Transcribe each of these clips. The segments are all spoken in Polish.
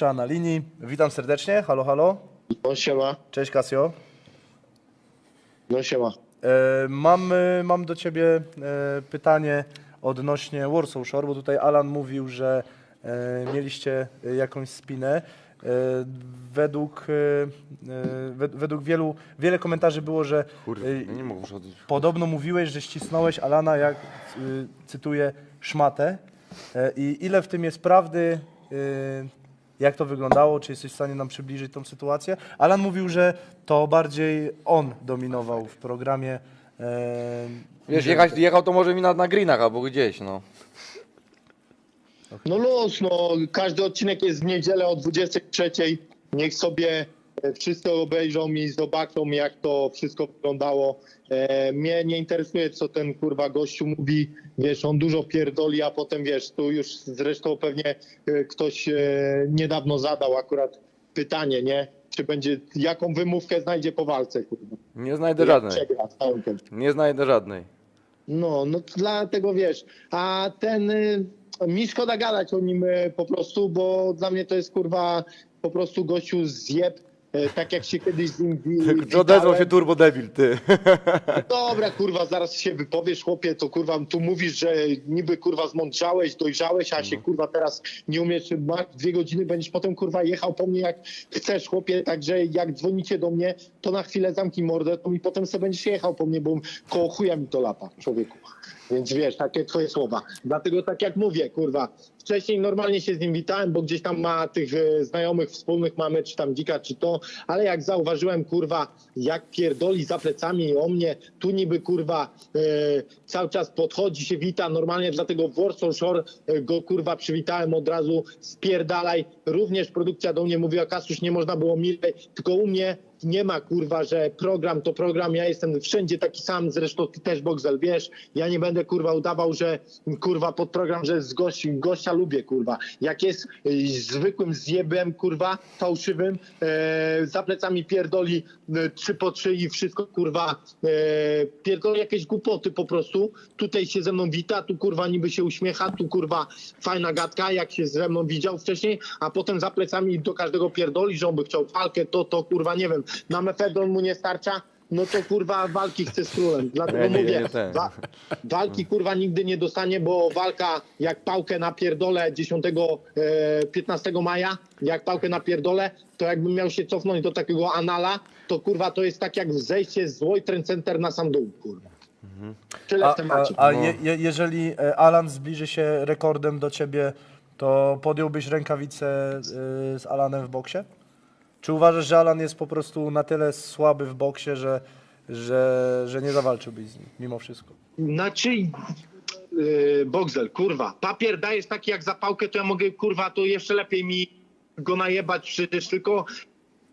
Na linii. Witam serdecznie. Halo, halo. No siema, Cześć Kasio. no siema. E, mam, mam do ciebie e, pytanie odnośnie Warsaw Shore, bo tutaj Alan mówił, że e, mieliście jakąś spinę. E, według, e, wed- według wielu, wiele komentarzy było, że Kurde, ja nie mogę odejść. Podobno mówiłeś, że ścisnąłeś Alana, jak cytuję, szmatę. E, I ile w tym jest prawdy? Jak to wyglądało? Czy jesteś w stanie nam przybliżyć tą sytuację? Alan mówił, że to bardziej on dominował w programie. e, Wiesz, jechać, jechał to może mi na, na greenach albo gdzieś, no. No luz, no każdy odcinek jest w niedzielę o 23. Niech sobie wszyscy obejrzą i zobaczą jak to wszystko wyglądało. E, mnie nie interesuje co ten kurwa gościu mówi, wiesz, on dużo pierdoli, a potem wiesz, tu już zresztą pewnie e, ktoś e, niedawno zadał akurat pytanie, nie? Czy będzie, jaką wymówkę znajdzie po walce, kurwa. Nie znajdę Jak żadnej. przegra całkiem. Nie znajdę żadnej. No, no dlatego wiesz, a ten y, mi szkoda gadać o nim y, po prostu, bo dla mnie to jest kurwa po prostu gościu zjeb, tak jak się kiedyś z nim Odezwał witałem. się turbo debil, ty. Dobra, kurwa, zaraz się wypowiesz, chłopie, to kurwa, tu mówisz, że niby kurwa zmądrzałeś, dojrzałeś, a się kurwa teraz nie umiesz, masz dwie godziny, będziesz potem kurwa jechał po mnie jak chcesz, chłopie, także jak dzwonicie do mnie, to na chwilę zamknij mordę, to mi potem sobie będziesz jechał po mnie, bo koło chuja mi to lata, człowieku. Więc wiesz, takie twoje słowa. Dlatego tak jak mówię, kurwa, wcześniej normalnie się z nim witałem, bo gdzieś tam ma tych e, znajomych wspólnych mamy, czy tam dzika, czy to, ale jak zauważyłem, kurwa, jak pierdoli za plecami o mnie, tu niby, kurwa, e, cały czas podchodzi, się wita, normalnie dlatego w Warsaw Shore e, go, kurwa, przywitałem od razu, spierdalaj. Również produkcja do mnie mówiła, Kasusz, nie można było milej, tylko u mnie nie ma kurwa, że program to program, ja jestem wszędzie taki sam, zresztą ty też Boxel, wiesz, ja nie będę kurwa udawał, że kurwa pod program, że z gości, gościa lubię kurwa. Jak jest y, zwykłym zjebem kurwa, fałszywym, e, za plecami pierdoli e, trzy po trzy i wszystko kurwa, e, pierdoli jakieś głupoty po prostu, tutaj się ze mną wita, tu kurwa niby się uśmiecha, tu kurwa fajna gadka, jak się ze mną widział wcześniej, a potem za plecami do każdego pierdoli, że on by chciał walkę, to, to kurwa nie wiem, na mefedron mu nie starcza, no to kurwa walki chce z królem. Dlatego Nie, nie, mówię, nie wa- walki kurwa nigdy nie dostanie, bo walka jak pałkę na pierdole 10, e, 15 maja, jak pałkę na pierdole, to jakbym miał się cofnąć do takiego anala, to kurwa to jest tak jak zejście z World Center na sam dół, kurwa. Tyle A, w temacie. a, a No. je, je, jeżeli e, Alan zbliży się rekordem do ciebie, to podjąłbyś rękawicę e, z Alanem w boksie? Czy uważasz, że Alan jest po prostu na tyle słaby w boksie, że, że, że nie zawalczyłbyś z nim mimo wszystko? Znaczy, yy, kurwa, papier dajesz taki jak zapałkę, to ja mogę, kurwa, to jeszcze lepiej mi go najebać przecież, tylko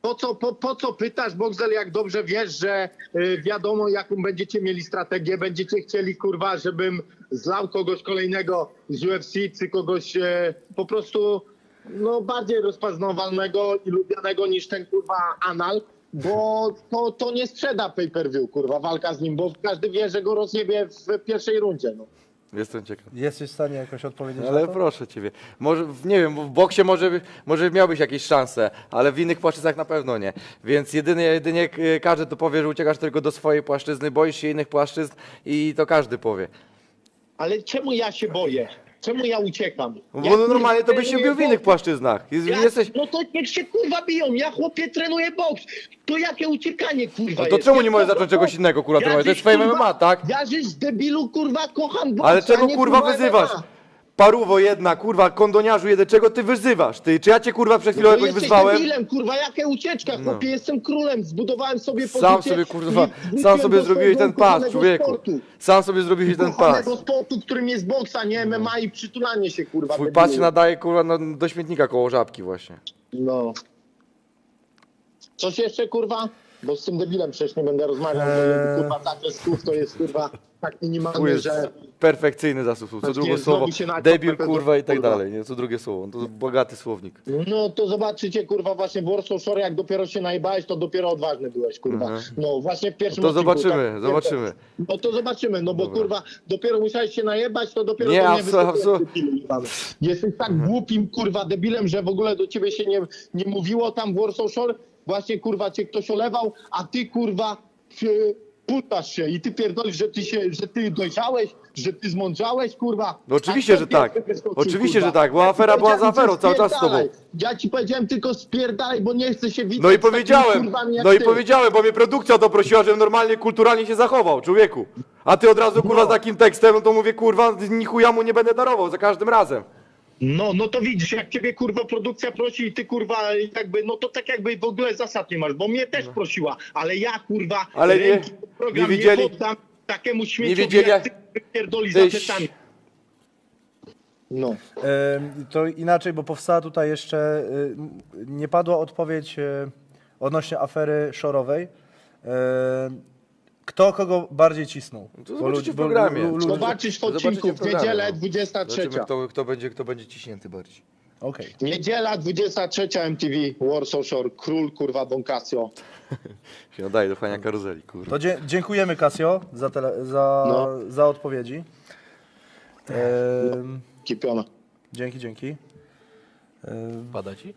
po co, po, po co pytasz, Boxel, jak dobrze wiesz, że y, wiadomo, jaką będziecie mieli strategię, będziecie chcieli, kurwa, żebym zlał kogoś kolejnego z UFC, czy kogoś e, po prostu, no, bardziej rozpoznawalnego i lubianego niż ten, kurwa, anal, bo to, to nie sprzeda pay-per-view, kurwa, walka z nim, bo każdy wie, że go rozjebie w pierwszej rundzie, no. Jestem ciekaw. Jesteś w stanie jakoś odpowiedzieć na Ale to? proszę ciebie. Może, nie wiem, w boksie może, może miałbyś jakieś szanse, ale w innych płaszczyznach na pewno nie. Więc jedynie, jedynie każdy to powie, że uciekasz tylko do swojej płaszczyzny, boisz się innych płaszczyzn i to każdy powie. Ale czemu ja się boję? Czemu ja uciekam? Bo Ja, no normalnie to byś się bił w innych płaszczyznach. Jest, Ja, jesteś... No to niech się kurwa biją, ja chłopie trenuję boks. To jakie uciekanie kurwa No to jest? czemu Ja nie możesz to- zacząć czegoś innego, kurwa, Ja trenować? To jest twoje kurwa, MMA, tak? Ja żeś debilu kurwa kocham boks, Ale a czego nie, kurwa wyzywasz? MMA. Paruwo jedna, kurwa, kondoniarzu jeden, czego ty wyzywasz? Ty, czy ja cię kurwa przed chwilą Bo jakoś wyzwałem? debilem, kurwa, jakie ucieczka, chłopie, jestem królem, zbudowałem sobie Sam pozycję sobie kurwa, sam sobie zrobiłeś ten pas, człowieku. sportu. Sam sobie zrobiłeś ten pas. Sportu, którym jest boksa, nie MMA i przytulanie się, kurwa. Twój pas się nadaje kurwa no, do śmietnika koło żabki właśnie. No. Coś jeszcze, kurwa? Bo z tym debilem przecież nie będę rozmawiał, bo Eee. kurwa zakres słów to jest, kurwa, tak minimalny, jest że perfekcyjny zasób słów. Co drugie słowo, debil, kurwa i tak kurwa. dalej, nie? Co drugie słowo, to bogaty słownik. No to zobaczycie, kurwa, właśnie w Warsaw Shore, jak dopiero się najbałeś, to dopiero odważny byłeś, kurwa. Mhm. No właśnie w pierwszym To odcinku, zobaczymy, tak, zobaczymy. No to zobaczymy, no bo Dobra. kurwa, dopiero musiałeś się najebać, to dopiero Nie, do mnie abso-. Jesteś tak głupim, kurwa, debilem, że w ogóle do ciebie się nie, nie mówiło tam w Warsaw Shore, właśnie, kurwa, cię ktoś olewał, a ty, kurwa, putasz się i ty pierdolisz, że ty się, że ty dojrzałeś, że ty zmądrzałeś, kurwa. No oczywiście, A kto że tak. Oczywiście, kurwa? że tak, bo Ja afera była za aferą, cały czas z tobą. Ja ci powiedziałem tylko spierdalaj, bo nie chcę się widzieć No i powiedziałem, no i ty. powiedziałem, bo mnie produkcja o to prosiła, żebym normalnie, kulturalnie się zachował, człowieku. A ty od razu, kurwa, z takim tekstem, no to mówię, kurwa, ni chuja mu nie będę darował za każdym razem. No, no to widzisz, jak ciebie kurwa produkcja prosi i ty kurwa jakby, no to tak jakby w ogóle zasad nie masz, bo mnie też prosiła, ale ja kurwa No. Ale nie- ręki program nie widzieli- poddam takiemu śmieciowi widzieli, jak ty pierdoli Tyś- za plecami. No. Em, To inaczej, bo powstała tutaj jeszcze, y, m, nie padła odpowiedź y, odnośnie afery szorowej. Em, Kto kogo bardziej cisnął? to Bo zobaczycie w programie. Zobaczysz w odcinku w programie, niedzielę no. 23. Zobaczymy, kto, kto, będzie, kto będzie ciśnięty bardziej. Okej. Niedziela 23 MTV, Warsaw Shore, król kurwa Don Casio. Się nadaje do fania karuzeli, kurwa. To dzie- dziękujemy Casio za, tele- za, No. za odpowiedzi. Em, Kipiona. Dzięki, dzięki. Em, Pada ci?